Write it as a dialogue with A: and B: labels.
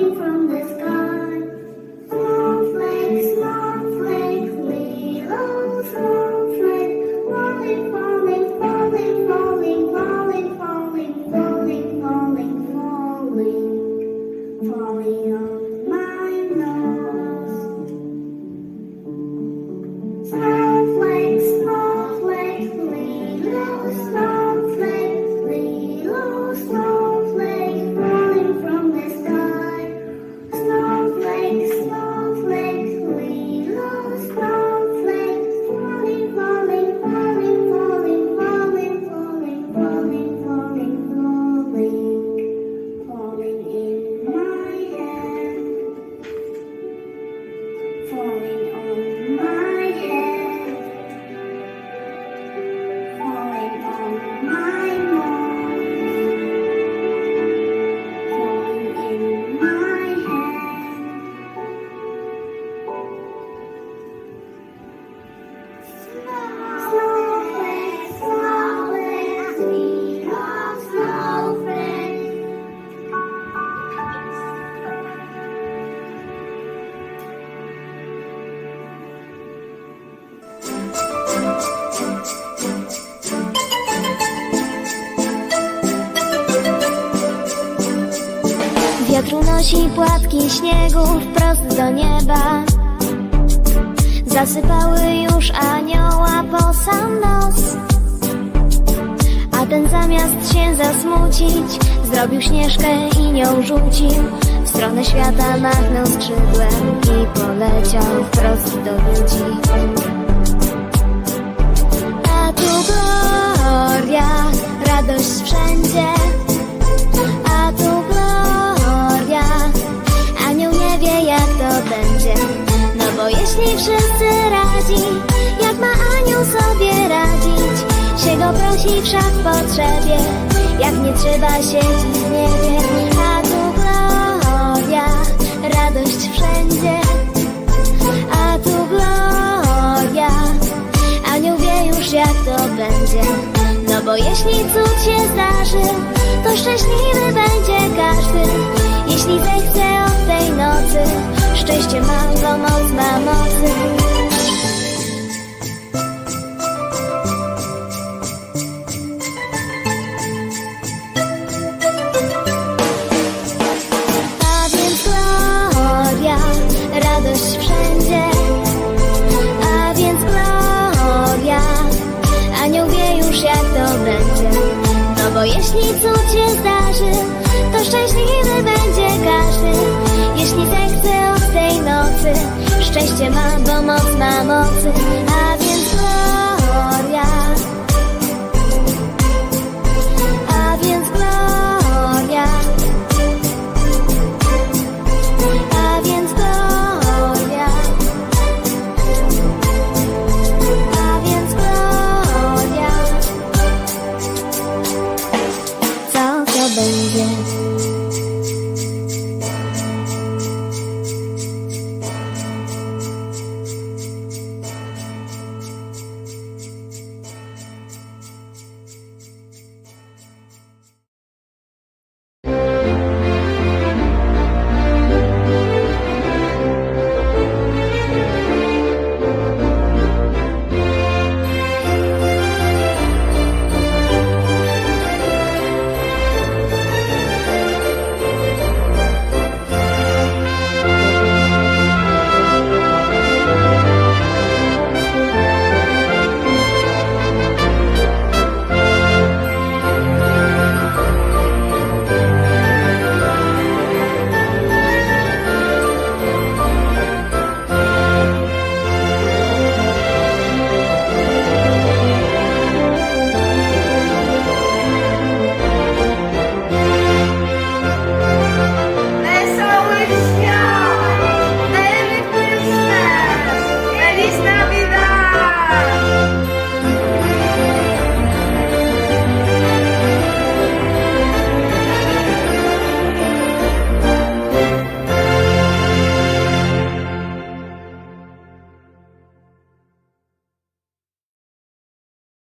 A: from the sky.
B: Wiatr unosi płatki śniegu wprost do nieba. Zasypały już anioła po sam nos. A ten zamiast się zasmucić Zrobił śnieżkę i nią rzucił. W stronę świata machnął skrzydłem I poleciał wprost do ludzi. A tu gloria, radość wszędzie jeśli wszyscy radzi. Jak ma anioł sobie radzić? Się go prosi wszak w potrzebie. Jak nie trzeba siedzieć w niebie A tu gloria Radość wszędzie. A tu gloria Anioł wie już jak to będzie. No bo jeśli cud się zdarzy To szczęśliwy będzie każdy. Jeśli zechce od tej nocy szczęście mam, bo moc ma mocy. A więc gloria, radość wszędzie. A więc gloria, anioł wie już jak to będzie. No bo jeśli cud się zdarzy, to szczęśliwy będzie każdy. Jeśli zechce nocy Szczęście ma, bo moc ma mocy A więc gloria. A więc gloria. A więc gloria. A więc gloria. Co to będzie?